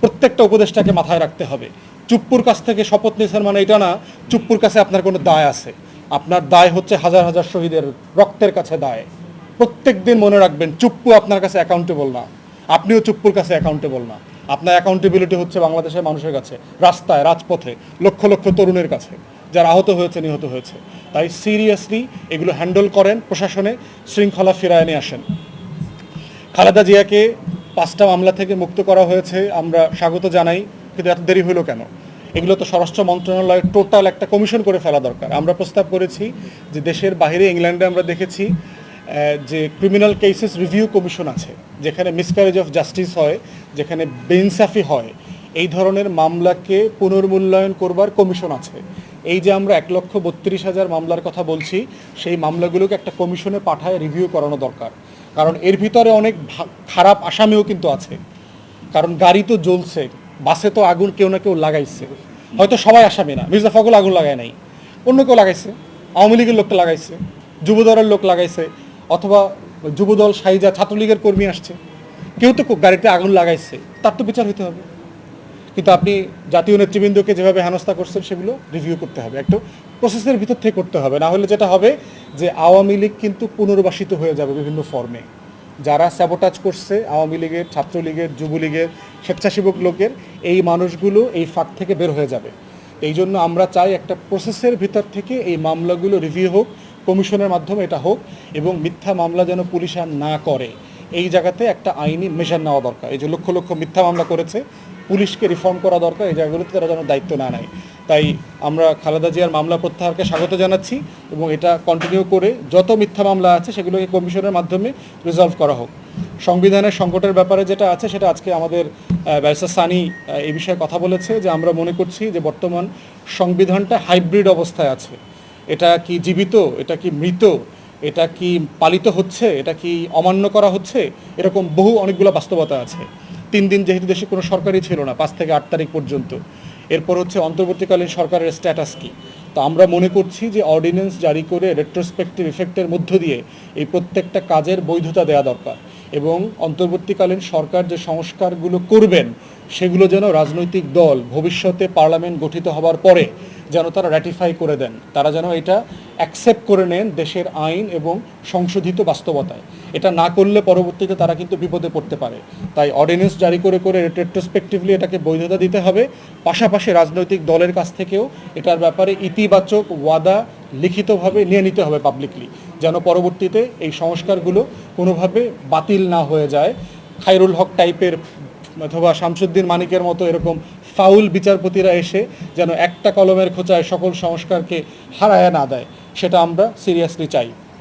প্রত্যেকটা উপদেশটাকে মাথায় রাখতে হবে। চুপ্পুর কাছ থেকে শপথ নিয়েছেন মানে এটা না, চুপ্পুর কাছে আপনার কোনো দায় আছে। আপনার দায় হচ্ছে হাজার হাজার শহীদের রক্তের কাছে দায়। প্রত্যেক দিন মনে রাখবেন, চুপ্পু আপনার কাছে অ্যাকাউন্টেবল না। আপনিও চুপ্পুর কাছে অ্যাকাউন্টেবল না। আপনার অ্যাকাউন্টেবিলিটি হচ্ছে বাংলাদেশের মানুষের কাছে, রাস্তায়, রাজপথে, লক্ষ লক্ষ তরুণের কাছে। যারা আহত হয়েছে নিহত হয়েছে। তাই সিরিয়াসলি এগুলো হ্যান্ডেল করেন প্রশাসনে, শৃঙ্খলা ফিরায় নিয়ে আসেন। খালেদা জিয়াকে পাঁচটা মামলা থেকে মুক্ত করা হয়েছে, আমরা স্বাগত জানাই, কিন্তু এত দেরি হলো কেন? এগুলো তো স্বরাষ্ট্র মন্ত্রণালয় টোটাল একটা কমিশন করে ফেলা দরকার। আমরা প্রস্তাব করেছি যে দেশের বাইরে, ইংল্যান্ডে আমরা দেখেছি যে ক্রিমিনাল কেসেস রিভিউ কমিশন আছে, যেখানে মিসক্যারেজ অফ জাস্টিস হয়, যেখানে বেইনসাফি হয়। এই ধরনের মামলাকে পুনর্মূল্যায়ন করবার কমিশন আছে। এই যে আমরা এক লক্ষ বত্রিশ হাজার মামলার কথা বলছি, সেই মামলাগুলোকে একটা কমিশনে পাঠায় রিভিউ করানো দরকার। কারণ এর ভিতরে অনেক খারাপ আসামিও কিন্তু আছে। কারণ গাড়ি তো জ্বলছে, বাসে তো আগুন কেউ না কেউ লাগাইছে। হয়তো সবাই আসামি না, মির্জা ফখরুল আগুন লাগায় নাই। অন্য কেউ লাগাইছে, আওয়ামী লীগের লোকটা লাগাইছে, যুবদলের লোক লাগাইছে, অথবা যুবদল সাইজা ছাত্রলীগের কর্মী আসছে। কেউ তো গাড়িতে আগুন লাগাইছে, তার তো বিচার হতে হবে। কিন্তু আপনি জাতীয় নেতৃবৃন্দকে যেভাবে হেনস্থা করছেন সেগুলো রিভিউ করতে হবে। একটু প্রসেসের ভিতর থেকে করতে হবে। না হলে যেটা হবে যে আওয়ামী লীগ কিন্তু পুনর্বাসিত হয়ে যাবে বিভিন্ন ফর্মে যারা স্যাবোটাজ করছে আওয়ামী লীগের, ছাত্রলীগের, যুবলীগের, স্বেচ্ছাসেবক লোকের, এই মানুষগুলো এই ফাঁক থেকে বের হয়ে যাবে। এই জন্য আমরা চাই একটা প্রসেসের ভিতর থেকে এই মামলাগুলো রিভিউ হোক, কমিশনের মাধ্যমে এটা হোক এবং মিথ্যা মামলা যেন পুলিশ আর না করে। এই জায়গাতে একটা আইনি মেশার নেওয়া দরকার। এই যে লক্ষ লক্ষ মিথ্যা মামলা করেছে পুলিশকে রিফর্ম করা দরকার, এই জায়গাগুলোতে তারা যেন দায়িত্ব না নেয়। তাই আমরা খালেদা জিয়ার মামলা প্রত্যাহারকে স্বাগত জানাচ্ছি এবং এটা কন্টিনিউ করে যত মিথ্যা মামলা আছে সেগুলোকে কমিশনের মাধ্যমে রিজলভ করা হোক। সংবিধানের সংকটের ব্যাপারে যেটা আছে সেটা আজকে আমাদের ব্যারিস্টার সানি এই বিষয়ে কথা বলেছে যে আমরা মনে করছি যে বর্তমান সংবিধানটা হাইব্রিড অবস্থায় আছে। এটা কি জীবিত? এটা কি মৃত? এটা কি পালিত হচ্ছে? এটা কি অমান্য করা হচ্ছে? এরকম বহু অনেকগুলো বাস্তবতা আছে। তিন দিন যেহেতু দেশে কোনো সরকারই ছিল না, পাঁচ থেকে আট তারিখ পর্যন্ত। এরপর হচ্ছে অন্তর্বর্তীকালীন সরকারের স্ট্যাটাস কি? তো আমরা মনে করছি যে অর্ডিন্যান্স জারি করে রেট্রোস্পেক্টিভ ইফেক্টের মধ্য দিয়ে এই প্রত্যেকটা কাজের বৈধতা দেওয়া দরকার। এবং অন্তর্বর্তীকালীন সরকার যে সংস্কারগুলো করবেন, সেগুলো যেন রাজনৈতিক দল ভবিষ্যতে পার্লামেন্ট গঠিত হবার পরে যেন তারা র্যাটিফাই করে দেন। তারা যেন এটা অ্যাকসেপ্ট করে নেন দেশের আইন এবং সংশোধিত বাস্তবতায়। এটা না করলে পরবর্তীতে তারা কিন্তু বিপদে পড়তে পারে। তাই অর্ডিন্যান্স জারি করে করে রেট্রোস্পেক্টিভলি এটাকে বৈধতা দিতে হবে। পাশাপাশি রাজনৈতিক দলের কাছ থেকেও এটার ব্যাপারে ইতিবাচক ওয়াদা লিখিতভাবে নিয়ে নিতে হবে পাবলিকলি যেন পরবর্তীতে এই সংস্কারগুলো কোনোভাবে বাতিল না হয়ে যায়। খায়রুল হক টাইপের অথবা শামসুদ্দিন মানিকের মতো এরকম ফাউল বিচারপতিরা এসে যেন একটা কলমের খোঁচায় সকল সংস্কারকে হারায় না দেয়, সেটা আমরা সিরিয়াসলি চাই।